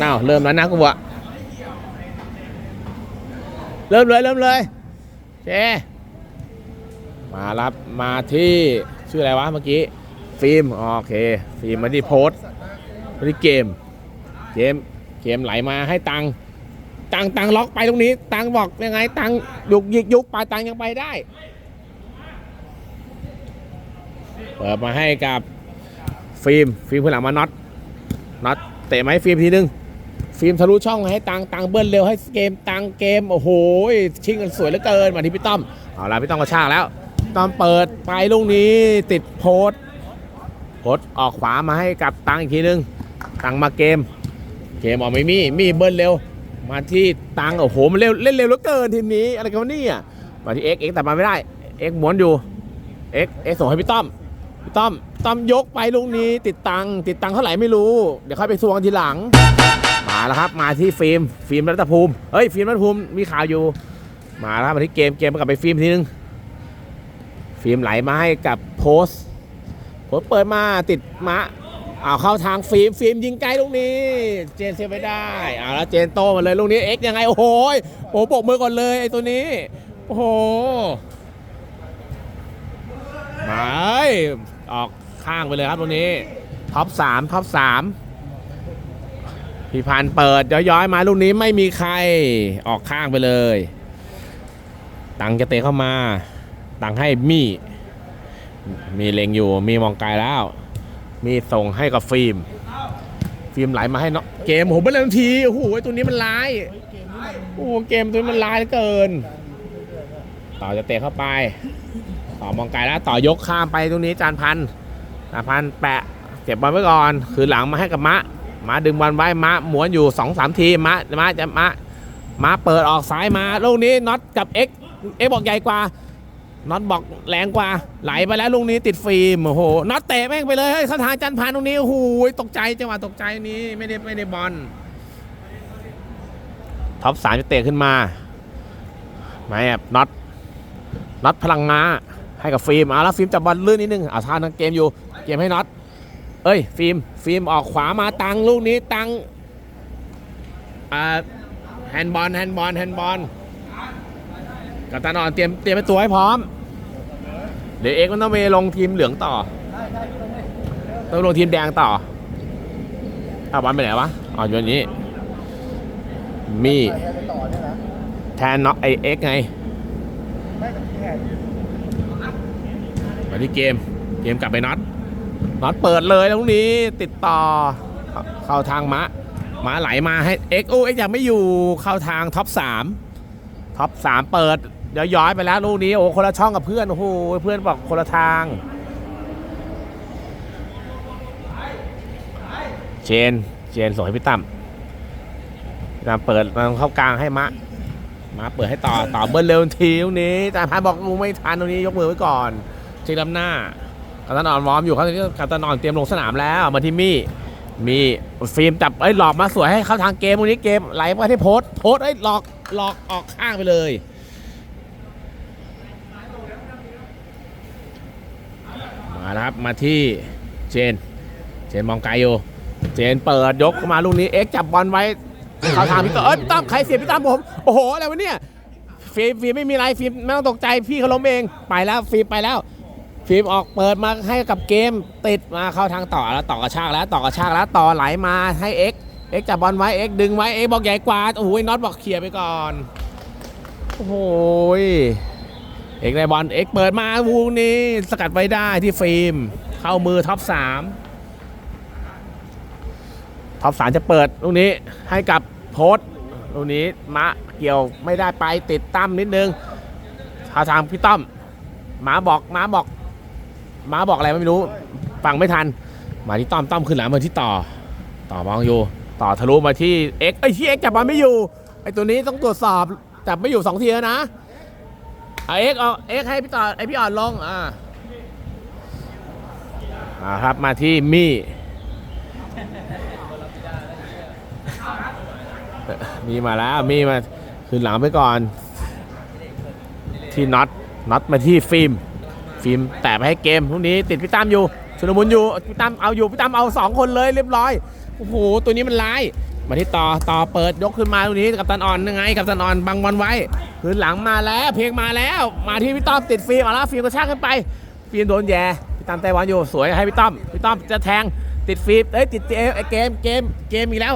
น่าเริ่มแล้วนะกูอะเริ่มเลยเริ่มเลยเคมารับมาที่ชื่ออะไรวะเมื่อกี้ฟิล์มโอเคฟิล์มมาที่โพสมาที่เกมเกมเกมไหลมาให้ตังตังตังล็อกไปตรงนี้ ตังบอกยังไง ตังยุกยิกยุกไปตังยังไปได้เปิดมาให้กับฟิล์มฟิล์มขึ้นหลังมาน็อตน็อตเตะไหมฟิล์มทีนึง ฟิล์มทะลุช่องให้ตังตังเบิ้ลเร็วให้เกมตังเกมโอ้โหชิงกันสวยเหลือเกินมาที่พี่ต้อมเอาละพี่ต้อมกระชากแล้วต้อมเปิดไปลูกนี้ติดโพสต์โพสออกขวามาให้กับตังอีกทีนึง ตังมาเกม เกมออกไม่มีมีเบิ้ลเร็ว มาที่ตังโอ้โหมันเร็วเล่นเร็วเหลือเกินทีมนี้อะไรกันวะเนี่ยมาที่เอ็กเอ็กแต่มาไม่ได้เอ็กหม้วนอยู่เอ็กเอ็กส่งให้พี่ต้อมพี่ต้อมต้อมยกไปลูกนี้ ติดตังติดตังเท่าไหร่ไม่รู้ เดี๋ยวค่อยไปทวงทีหลัง มาแล้วครับมาที่ฟิล์มฟิล์มรัตภูมิเฮ้ยฟิล์มรัตภูมิมีข่าวอยู่ มาแล้วครับมาที่เกมเกมกลับไปฟิล์มทีนึงฟิล์มไหลมาให้กับโพสโพสเปิดมาติดมะเอาเข้าทางฟิล์มฟิล์มยิงไกลลูกนี้ เจนเซฟไม่ได้เอาแล้วเจนโตมาเลยลูกนี้เอ็กยังไงโอ้โหโอ้โหปรบมือก่อนเลยไอ้ตัวนี้โอ้โหมาอออกข้างไปเลยครับตรงนี้ท็อปสามท็อปสาม พี่พันเปิดย้อยๆ มาลูกนี้ไม่มีใครออกข้างไปเลย ตังจะเตะเข้ามา ตังให้มี่ มีเลงอยู่มีมองไกลแล้ว มีส่งให้กับฟิล์ม ฟิล์มไหลมาให้เนาะเกมโอ้โหเป็นนาทีโอ้โหไอตัวนี้มันร้ายโอ้โหเกมตัวนี้มันร้ายเหลือเกิน ต่อจะเตะเข้าไป ต่อมองไกลแล้วต่อยกข้ามไปตรงนี้จานพันจานพันแปะเก็บบอลไว้ก่อน คือหลังมาให้กับมะ มาดึงบอลไว้มะหมุนอยู่2อสามทีมะมะจะมะมาเปิดออกซ้ายมาลูกนี้น็อตกับเอ็กเอ็กบอกใหญ่กว่าน็อตบอกแรงกว่า ไหลไปแล้วลูกนี้ติดฟิล์มโอ้โหน็อตเตะแม่งไปเลยเฮ้ยเข้าทางจันพันตรงนี้โอ้โหตกใจจังหวะตกใจนี้ไม่ได้ไม่ได้บอลท็อปสามจะเตะขึ้นมาไม่แอบน็อตน็อตพลังงาให้กับฟิล์มเอาแล้วฟิล์มจับบอลลื่นนิดนึงเอาท่านังเกมอยู่ เกมให้น็อต เอ้ย ฟิล์ม ฟิล์มออกขวามาตังลูกนี้ตังอ่าแฮนด์บอลแฮนด์บอลแฮนด์บอลกับตานอนเตรียมเตรียมไปตัวให้พร้อม เดี๋ยวเอ็กมันต้องไปลงทีมเหลืองต่อต้องลงทีมแดงต่ออาบอลไปไหนวะอ๋ออยู่นนี้ มีแทนน็อตไอเอ็กไงมาที่เกม เกมกลับไปน็อต น็อตเปิดเลยตรงนี้ติดต่อ เข้าทางมะมะไหลมาให้เอ็กโอเอ็กยังไม่อยู่เข้าทางท็อปสามท็อปสามเปิดเดี๋ยวย้อยไปแล้วลูกนี้โอ้คนละช่องกับเพื่อนโอ้โหเพื่อนบอกคนละทางเจนเจนส่งให้พี่ตั้มพี่ตั้มเปิดมาเข้ากลางให้มะมาเปิดให้ต่อต่อเบิ้ลเร็วทีตรงนี้แต่พานบอกกูไม่ทันตรงนี้ยกมือไว้ก่อนเช็คลำหน้า กัปตันนอนวอร์มอยู่เขากัปตันนอนเตรียมลงสนามแล้วมาที่มี่มีฟิล์มจับไอ้หลอกมาสวยให้เข้าทางเกมตรงนี้เกมไหลมาที่โพสโพสไอ้หลอกหลอกออกข้างไปเลยมาครับมาที่เจน เจนมองไกลอยู่เจนเปิดยกมาลูกนี้เอ็กจับบอลไว้เข้าถามพี่ต้อมเอ้ยต้อมใครเสียพี่ต้อมผมโอ้โหอะไรวะเนี่ยฟิล์มฟิล์มไม่มีไรฟิล์มไม่ต้องตกใจพี่เขาล้มเองไปแล้วฟิล์มไปแล้ว ฟิล์มออกเปิดมาให้กับเกมติดมาเข้าทางต่อแล้วต่อกระชากแล้วต่อกระชากแล้วต่อไหลมาให้เอ็กเอ็กจับบอลไว้เอ็กดึงไว้เอ็กบอกใหญ่กว่าโอ้โหน็อตบอกเคลียร์ไปก่อนโอ้โหเอ็กได้บอลเอ็กเปิดมาวูนี้สกัดไว้ได้ที่ฟิล์มเข้ามือท็อปสามท็อปสามจะเปิดลูกนี้ให้กับโพสต์ลูกนี้มะเกี่ยวไม่ได้ไปติดตั้มนิดนึงทาทางพี่ต้อมหมาบอกหมาบอก มาบอกอะไรไม่รู้ ฟังไม่ทัน มาที่ต้อมต้อมขึ้นหลังมาที่ต่อ ต่อมองอยู่ ต่อทะลุมาที่เอ็กไอ้ที่เอ็กจับบอลไม่อยู่ ไอ้ตัวนี้ต้องตรวจสอบ จับไม่อยู่สองทีแล้วนะเอาเอ็กเอาเอ็กให้พี่ต่อไอ้พี่อ่อนลง อ่าอ่าครับมาที่มี่มีมาแล้วมีมาคืนหลังไปก่อน ที่น็อตน็อตมาที่ฟิล์ม ฟิล์มแตะไปให้เกมพวกนี้ติดพี่ตั้มอยู่ชุนมุนอยู่พี่ตั้มเอาอยู่พี่ตั้มเอาสองคนเลยเรียบร้อยโอ้โหตัวนี้มันร้ายมาที่ต่อต่อเปิดยกขึ้นมาตรงนี้กับตันอ่อนยังไงกับตันอ่อนบังบอลไว้พื้นหลังมาแล้ว เพลงมาแล้ว มาที่พี่ต้อมติดฟิล์มเอาละฟิล์มกระชากขึ้นไป ฟิล์มโดนแย่พี่ตั้มไต้หวันอยู่สวยให้พี่ต้อมพี่ต้อมจะแทงติดฟิล์มเอ้ยติดเอ้ยเกมเกมเกมอีกแล้ว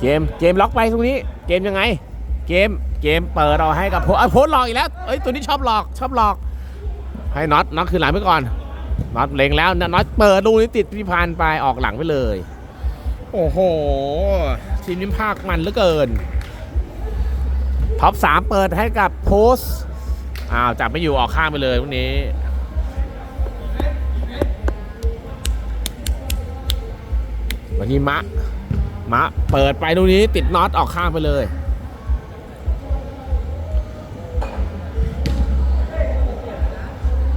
เกมเกมล็อกไปตรงนี้ เกมยังไง เกมเกมเปิดเราให้กับโพสโพสหลอกอีกแล้วเอ้ยตัวนี้ชอบหลอกชอบหลอก ให้น็อตน็อตคืนหลังไปก่อนน็อตเล็งแล้วน็อตเปิดลูกนี้ติดพิพันไปออกหลังไปเลย โอ้โหทีมนี้ภาคมันเหลือเกินท็อปสามเปิดให้กับโพสอ้าวจับไม่อยู่ออกข้างไปเลยพวกนี้วันนี้มะมะเปิดไปตรงนี้ติดน็อตออกข้างไปเลย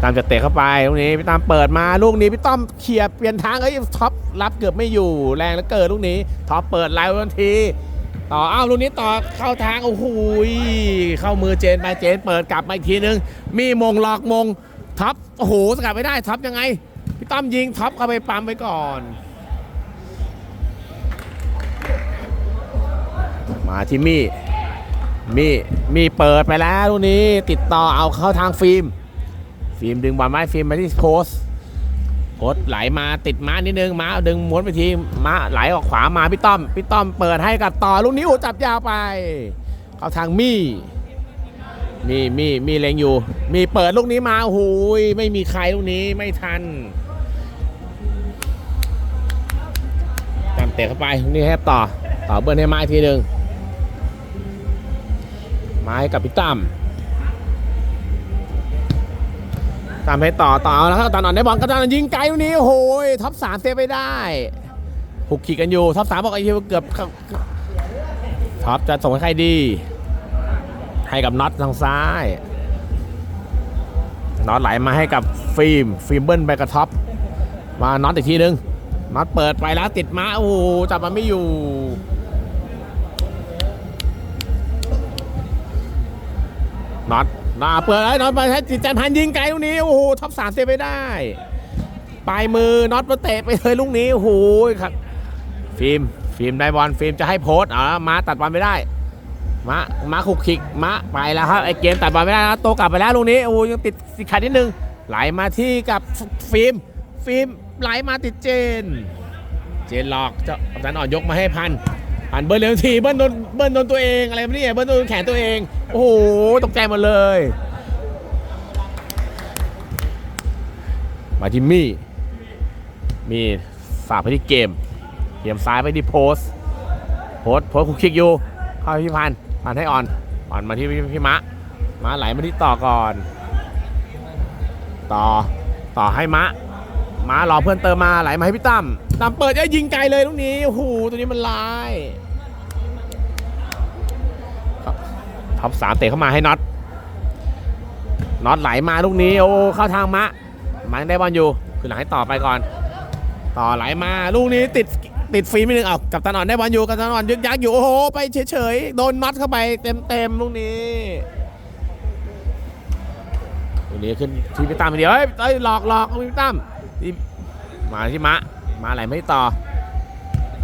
ตามจะเตะเข้าไปตรงนี้พี่ตามเปิดมาลูกนี้พี่ต้อมเขี่ยเปลี่ยนทางเอ้ยท็อปรับเกือบไม่อยู่แรงแล้วเกิดลูกนี้ท็อปเปิดไลน์ทันที ต่ออ้าวลูกนี้ต่อเข้าทางโอ้โหเข้ามือเจนไปเจนเปิดกลับมาอีกทีนึง มีมงหลอกมงท็อปโอ้โหสกัดไม่ได้ท็อปยังไงพี่ต้อมยิงท็อปเข้าไปปั๊มไว้ก่อน มาที่มี่มี่มี่เปิดไปแล้วลูกนี้ติดต่อเอาเข้าทางฟิล์ม ฟิล์มดึงบอลไม้ฟิล์มมาที่โพสโพสไหลมาติดม้านิดนึงม้าดึงม้วนไปทีม้าไหลออกขวามาพี่ต้อมพี่ต้อมเปิดให้กับต่อลูกนี้โอ้จับยาวไป เข้าทางมี่มีมีมีเลงอยู่ มีเปิดลูกนี้มาโอ้โหยไม่มีใครลูกนี้ไม่ทันตามเตะเข้าไปนี่ให้ต่อ ต่อเบิ้ลให้ไม้ทีหนึ่งไม้กับพี่ตั้ม ตามให้ต่อต่อแล้วครับตอนนอนได้บอลก็ตอนนอนยิงไกลตรงนี้โอ้โหยท็อปสามเซฟไปได้หุกขีกันอยู่ท็อปสามบอกไอ้เหี้ยเกือบท็อปจะส่งให้ใครดี ให้กับน็อตทางซ้ายน็อตไหลมาให้กับฟิล์มฟิล์มเบิ้ลไปกับท็อปมาน็อตอีกทีนึงน็อตเปิดไปแล้วติดมาโอ้โหจับมันไม่อยู่น็อต นาเปิดไอ้น็อตไปให้จิตจันพันยิงไกลลูกนี้โอ้โหท็อปสามเซฟไปได้ปลายมือน็อตมาเตะไปเลยลูกนี้โอ้โหครับฟิล์มฟิล์มได้บอลฟิล์มจะให้โพสต์อ่ามาตัดบอลไม่ได้มามาขุกขิกมาไปแล้วครับไอ้เกมตัดบอลไม่ได้นะโตกลับไปแล้วลูกนี้โอ้ยังติดสิขัดนิดนึงไหลมาที่กับฟิล์มฟิล์มไหลมาติดเจน เจนหลอกเจ้ากัปตันอ่อนยกมาให้พัน พันเบิร์นเร็วทีเบิร์นโดนเบิร์นโดนตัวเองอะไรไม่เนี่ยเบิร์นโดนแขนตัวเอง โอ้โหตกใจหมดเลย มาที่มี่ มีฝากไปที่เกมเกมซ้ายไปที่โพสโพสโพสคุกคิกอยู่เข้าไปที่พันพันให้อ่อนอ่อนมาที่พี่มะมะไหลมาที่ต่อก่อน ต่อต่อให้มะมารอเพื่อนเติมมาไหลมาให้พี่ตั้มตั้มเปิดจะยิงไกลเลยลูกนี้โอ้โหตัวนี้มันลาย ท็อปสามเตะเข้ามาให้น็อตน็อตไหลมาลูกนี้โอ้เข้าทางมะมันได้บอลอยู่คือหลังให้ต่อไปก่อน ต่อไหลมาลูกนี้ติดติดฟรีไม่หนึ่งเอากับตันอ่อนได้บอลอยู่กับตันอ่อนยึกยักอยู่โอ้โหไปเฉยๆโดนน็อตเข้าไปเต็มๆลูกนี้ลูกนี้ขึ้นที่พี่ตั้มไปเดียวเฮ้ยเอ้ยหลอกหลอกลูกพี่ตั้มมาที่มะมาไหลไม่ต่อ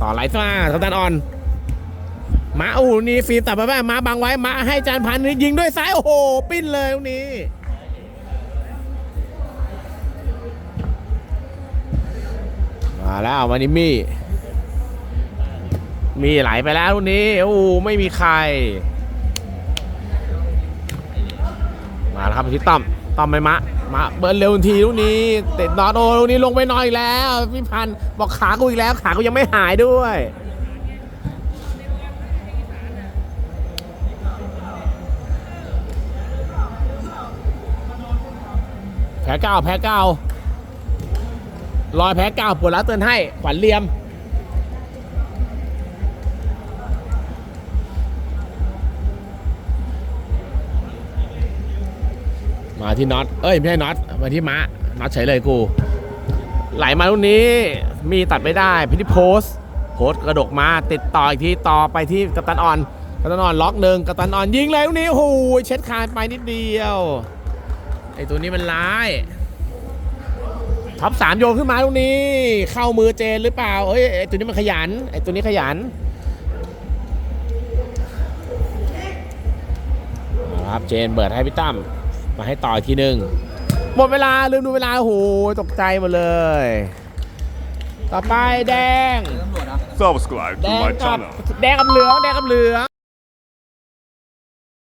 ต่อไหลมากับตันอ่อน มาโอ้นี่ฟิล์มตัดมาแม่มาบังไว้มาให้จานพันธุ์ยิงด้วยซ้ายโอ้โหปิ้นเลยลูกนี้มาแล้ววันนี้มี่มีไหลไปแล้วลูกนี้โอ้โหไม่มีใคร มาแล้วครับที่ต้อมต้อมไปมะมาเบิร์นเร็วทันทีลูกนี้เตะนอตโอลูกนี้ลงไปหน่อยแล้วพี่พันบอกขากูอีกแล้วขากูยังไม่หายด้วย พ้เก้าแพ้เก้ารอยแพ้เก้าปวดแล้วเตือนให้ ขวัญเลียม มาที่น็อต เอ้ย ไม่ใช่น็อต มาที่มะน็อตเฉยเลยกู ไหลมาลูกนี้ มีตัดไม่ได้พิธีโพสโพสกระดกมาติดต่ออีกทีต่อไปที่กัปตันออนกัปตันออนล็อกหนึ่งกัปตันออนยิงเลยลูกนี้โอ้โหเช็ดคานไปนิดเดียว ไอตัวนี้มันร้าย ท็อปสามโยนขึ้นมาตรงนี้ เข้ามือเจนหรือเปล่าเอ้ยไอตัวนี้มันขยัน ไอตัวนี้ขยันครับเจนเบิดให้พี่ตั้มมาให้ต่ออทีหนึ่งหมดเวลาลืมดูเวลาโอ้โหตกใจหมดเลย ต่อไปแดง subscribe แด to ง my กับ channel. แดงกับเหลืองแดงกับเหลือง